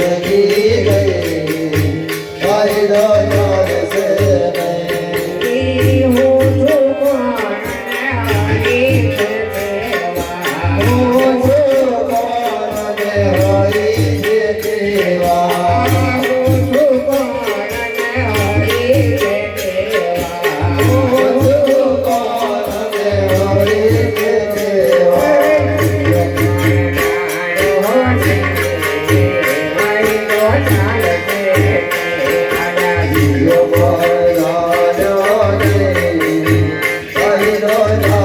गए गए Lord.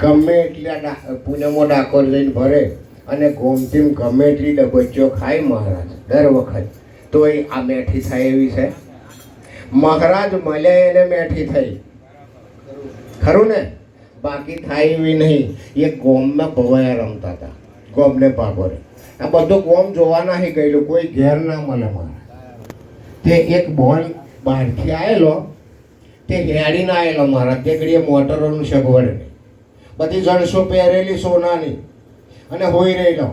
ગમે એટલા પુણ્યમો ડાકોર લઈને ભરે અને ગોમતીમ ગમે એટલી ડબચ્ચો ખાય મહારાજ, દર વખત. તોય આ મેઠી થાય એવી છે. મહારાજ મળે એને મેઠી થઈ. ખરું ને? બાકી થાય એવી નહીં. એ ગોમમાં ભવાયા રમતા હતા, ગોમને ભાગોરે આ બધું ગોમ જોવા નહીં ગયેલું, કોઈ ઘેર ના મળે મારા તે એક બોલ બહારથી આવેલો તે હેડીને આવેલો મારા તે મોટરોનું સગવડ નહીં. બધી જણસો પહેરેલી સોનાની અને હોઈ રહેલો.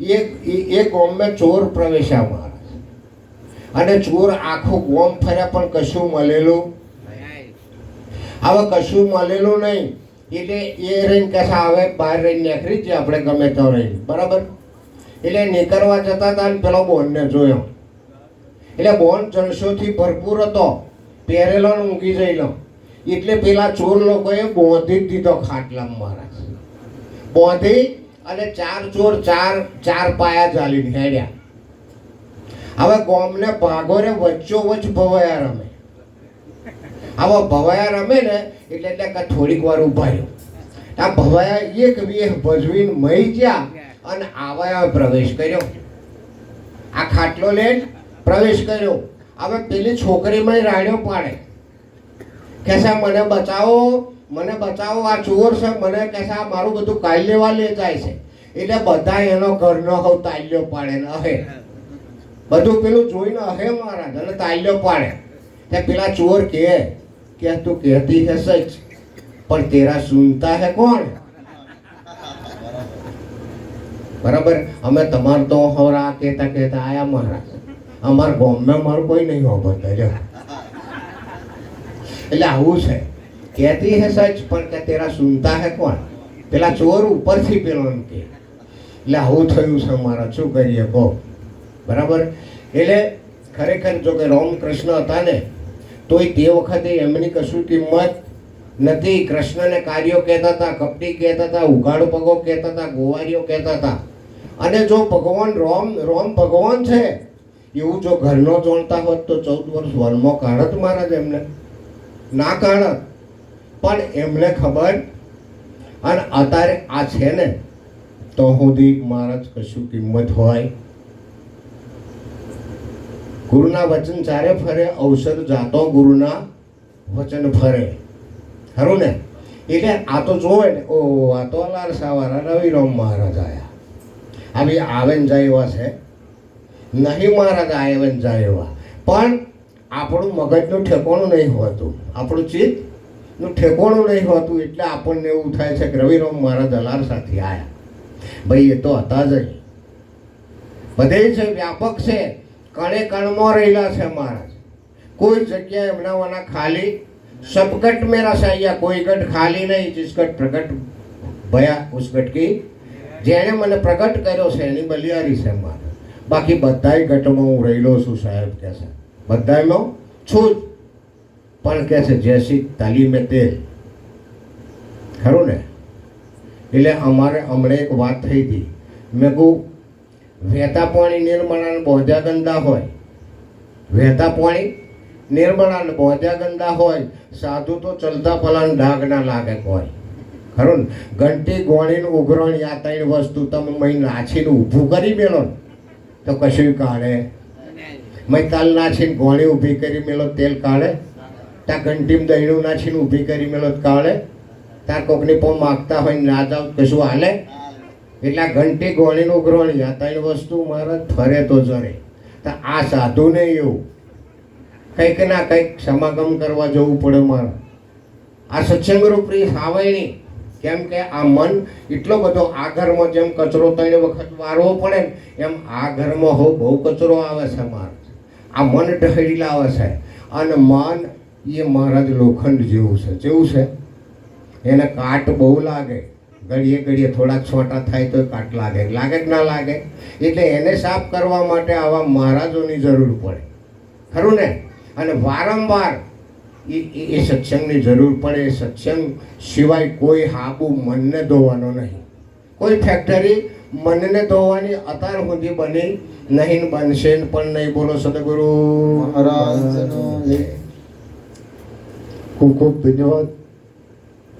એક એ ગોમમાં ચોર પ્રવેશ્યા મારા અને ચોર આખું ગોમ ફર્યા, પણ કશું મળેલું હવે કશું મળેલું નહીં. એટલે એ રહીને કશા આવે બહાર રહીને નીકળી જ આપણે ગમે તો રહી બરાબર? એટલે નીકળવા જતા હતા ને પેલો બોનને જોયો. એટલે બોન જણસોથી ભરપૂર હતો. પહેરેલો ને ઊંઘી જયેલો. એટલે પેલા ચોર લોકોએ બોંધી જ દીધો ખાટલામાં મારા બોંધી અને ચાર ચોર, ચાર ચાર પાયા ચાલીને હેડ્યા. હવે ગોમને ભાગોરે વચ્ચો વચ્ચ ભવાયા રમે. આવા ભવાયા રમે ને, એટલે એટલે થોડીક વાર ઊભા રહ્યો. આ ભવાયા એક વેહ ભજવીને મહી ગયા અને આવાયા પ્રવેશ કર્યો. આ ખાટલો લઈને પ્રવેશ કર્યો. હવે પેલી છોકરીમાં રાડ્યો પાડે. કેસા મને બચાવો મને બચાવો, આ ચોર છે, મને કેસા મારું બધું કાઈ લેવા લે જાય છે. એટલે બધા એનો ઘરનો હવ તાલ્યો પાડે ને અહે. બધું પેલું જોઈને અહે મારા અને તાલ્યો પાડે. કે પેલા ચોર કે કે તું કહેતી હે સચ, પણ તેરા સુનતા હે કોણ? બરાબર? અમે તમાર તો હવરા કેતા કેતા આયા મહારાજ. અમાર ગામમાં મારું કોઈ નહીં હોબત એટલે આવું છે. કહેતી હે સચ, પણ કે તેરા સુનતા હે કોણ? પેલા ચોર ઉપરથી પેલો એમ કે. એટલે આવું થયું છે મારા, શું કરીએ કહો? બરાબર? એટલે ખરેખર જો કે રામકૃષ્ણ હતા ને, તોય તે વખતે એમની કશું કિંમત નથી. કૃષ્ણને કાર્યો કહેતા હતા, કપટી કહેતા હતા, ઉઘાડો પગો કહેતા હતા, ગોવારીઓ કહેતા હતા. અને જો ભગવાન રોમ રોમ ભગવાન છે, એવું જો ઘરનો જોણતા હોત તો ચૌદ વર્ષ વનમાં કાઢત મહારાજ એમને ના કારણ પણ એમને ખબર? અને અત્યારે આ છે ને, તો સુધી મહારાજ કશું કિંમત હોય. ગુરુના વચન ચારે ફરે અવસર જાતો ગુરુના વચન ફરે. ખરું ને? એટલે આ તો જોવે ને, ઓ, આ તો લાલ સાવારા રવિરામ મહારાજ આવ્યા આવી આવે ને જાય એવા છે. નહીં મહારાજ આવે ને જાય એવા. પણ આપણું મગજનું ઠેકોણું નહીં હોતું. આપણું ચિત્તનું ઠેકોણું નહીં હોતું એટલે આપણને એવું થાય છે કે રવિરામ મારા દલાલ સાથે આવ્યા ભાઈ, એ તો હતા જ બધે છે વ્યાપક છે. કણે કણમાં રહેલા છે મારા કોઈ જગ્યાએ એમના ખાલી સબગટ મેરા સાયા કોઈ ગટ ખાલી નહીં જિસગટ પ્રગટ ભયા ઉસ ગટ કી. જેણે મને પ્રગટ કર્યો છે, એની બલિયારી છે મારા બાકી બધાય ગટમાં હું રહેલો છું, સાહેબ કે સાહેબ બધાયમાં છું જ. પણ કે છે જેસી તાલીમે તે ખરું ને? એટલે અમારે હમણાં એક વાત થઈ હતી. મેં કહું, વહેતા પાણી નિર્મળાને બોજા ગંદા હોય. વહેતા પાણી નિર્મળા બોજા ગંદા હોય, સાધુ તો ચલતા પલાન ડાઘ ના લાગે કોઈ ખરું ને? ઘંટી ગોણીનું ઉઘરણ આ ત્રણ વસ્તુ તમે મહી નાછીને ઊભું કરી મેલો તો કશું કાઢે? મય તાલ નાચીને ગોળી ઊભી કરી મેલો તેલ કાઢે ત્યાં ઘંટીમાં દહીણું નાચીને ઊભી કરી મેલો કાઢે ત્યાં કોકની પો માગતા હોય ના જાવ કશું હાલે? એટલે ઘંટી ગોળીનું ઉઘરાણી આ ત્રણ વસ્તુ મારે ફરે તો જરે. તો આ સાધુને એવું. કંઈક ના કંઈક સમાગમ કરવા જવું પડે મારે. આ સત્સંગ રૂપની સાવયણી, કેમ કે આ મન એટલો બધો આ ઘરમાં જેમ કચરો ત્રણ વખત વારવો પડે ને એમ આ ઘરમાં હો બહુ કચરો આવે છે મારે. આ મન ઢળી લાવે છે. અને મન એ મહારાજ લોખંડ જેવું છે. જેવું છે? એને કાટ બહુ લાગે. ઘડીએ ઘડીએ થોડાક છોટા થાય તો કાટ લાગે. લાગે જ ના લાગે? એટલે એને સાફ કરવા માટે આવા મહારાજોની જરૂર પડે. ખરું ને? અને વારંવાર એ- એ સત્સંગની જરૂર પડે. એ સત્સંગ સિવાય કોઈ હાબુ મનને ધોવાનો નહીં. કોઈ ફેક્ટરી મનને ધોવાની અતાર સુધી બની નહીં બનશે પણ નહીં બોલો સદગુરુ. મહારાજનો જય. ખૂબ ખૂબ ધન્યવાદ.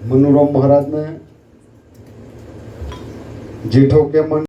મનુરામ મહારાજને. જેઠો કે મન